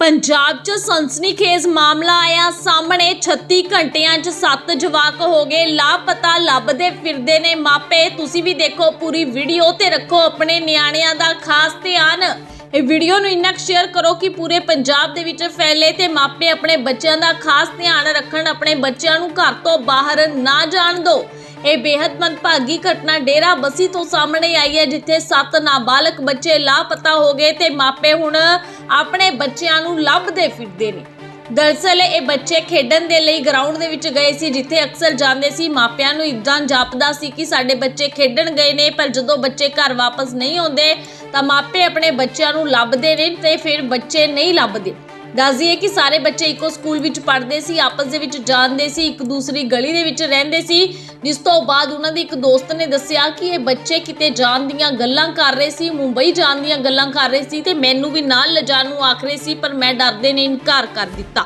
ਪੰਜਾਬ 'ਚ ਸਨਸਨੀਖੇਜ਼ ਮਾਮਲਾ ਆਇਆ ਸਾਹਮਣੇ 36 ਘੰਟਿਆਂ 'ਚ 7 ਜਵਾਕ ਹੋ ਗਏ, ਲਾਪਤਾ, ਲੱਭਦੇ ਫਿਰਦੇ ਨੇ ਮਾਪੇ। ਤੁਸੀਂ ਵੀ ਦੇਖੋ ਪੂਰੀ ਵੀਡੀਓ ਤੇ ਰੱਖੋ ਆਪਣੇ ਨਿਆਣਿਆਂ ਦਾ ਖਾਸ ਧਿਆਨ। ਇਹ ਵੀਡੀਓ ਨੂੰ ਇੰਨਾ ਸ਼ੇਅਰ ਕਰੋ ਕਿ ਪੂਰੇ ਪੰਜਾਬ ਦੇ ਵਿੱਚ ਫੈਲੇ ਤੇ ਮਾਪੇ ਆਪਣੇ ਬੱਚਿਆਂ ਦਾ ਖਾਸ ਧਿਆਨ ਰੱਖਣ, ਆਪਣੇ ਬੱਚਿਆਂ ਨੂੰ ਘਰ ਤੋਂ ਬਾਹਰ ਨਾ ਜਾਣ ਦਿਓ ਇਹ ਬੇहद ਮੰਦਭਾਗੀ ਘਟਨਾ ਡੇਰਾ ਬਸੀ ਤੋਂ ਸਾਹਮਣੇ ਆਈ ਹੈ, ਜਿੱਥੇ ਸੱਤ ਨਾਬਾਲਗ ਬੱਚੇ ਲਾਪਤਾ ਹੋ ਗਏ ਤੇ ਮਾਪੇ ਹੁਣ ਆਪਣੇ ਬੱਚਿਆਂ ਨੂੰ ਲੱਭਦੇ ਫਿਰਦੇ ਨੇ। ਦਰਅਸਲ ਇਹ ਬੱਚੇ ਖੇਡਣ ਦੇ ਲਈ ਗਰਾਊਂਡ ਦੇ ਵਿੱਚ ਗਏ ਸੀ, ਜਿੱਥੇ ਅਕਸਰ ਜਾਂਦੇ ਸੀ। ਮਾਪਿਆਂ ਨੂੰ ਇਦਾਂ ਜਾਪਦਾ ਸੀ ਕਿ ਸਾਡੇ ਬੱਚੇ ਖੇਡਣ ਗਏ ਨੇ, ਪਰ ਜਦੋਂ ਬੱਚੇ ਘਰ ਵਾਪਸ ਨਹੀਂ ਆਉਂਦੇ, ਤਾਂ ਮਾਪੇ ਆਪਣੇ ਬੱਚਿਆਂ ਨੂੰ ਲੱਭਦੇ ਨੇ ਤੇ ਫਿਰ ਬੱਚੇ ਨਹੀਂ ਲੱਭਦੇ। ਦੱਸ ਦਈਏ ਕਿ ਸਾਰੇ ਬੱਚੇ ਇੱਕੋ ਸਕੂਲ ਵਿੱਚ ਪੜ੍ਹਦੇ ਸੀ, ਆਪਸ ਦੇ ਵਿੱਚ ਜਾਣਦੇ ਸੀ, ਇੱਕ ਦੂਸਰੀ ਗਲੀ ਦੇ ਵਿੱਚ ਰਹਿੰਦੇ ਸੀ। ਜਿਸ ਤੋਂ ਬਾਅਦ ਉਹਨਾਂ ਦੇ ਇੱਕ ਦੋਸਤ ਨੇ ਦੱਸਿਆ ਕਿ ਇਹ ਬੱਚੇ ਕਿਤੇ ਜਾਣ ਦੀਆਂ ਗੱਲਾਂ ਕਰ ਰਹੇ ਸੀ, ਮੁੰਬਈ ਜਾਣ ਦੀਆਂ ਗੱਲਾਂ ਕਰ ਰਹੇ ਸੀ ਤੇ ਮੈਨੂੰ ਵੀ ਨਾਲ ਲਿਜਾਣ ਨੂੰ ਆਖ ਰਹੇ ਸੀ, ਪਰ ਮੈਂ ਡਰਦੇ ਨੇ ਇਨਕਾਰ ਕਰ ਦਿੱਤਾ।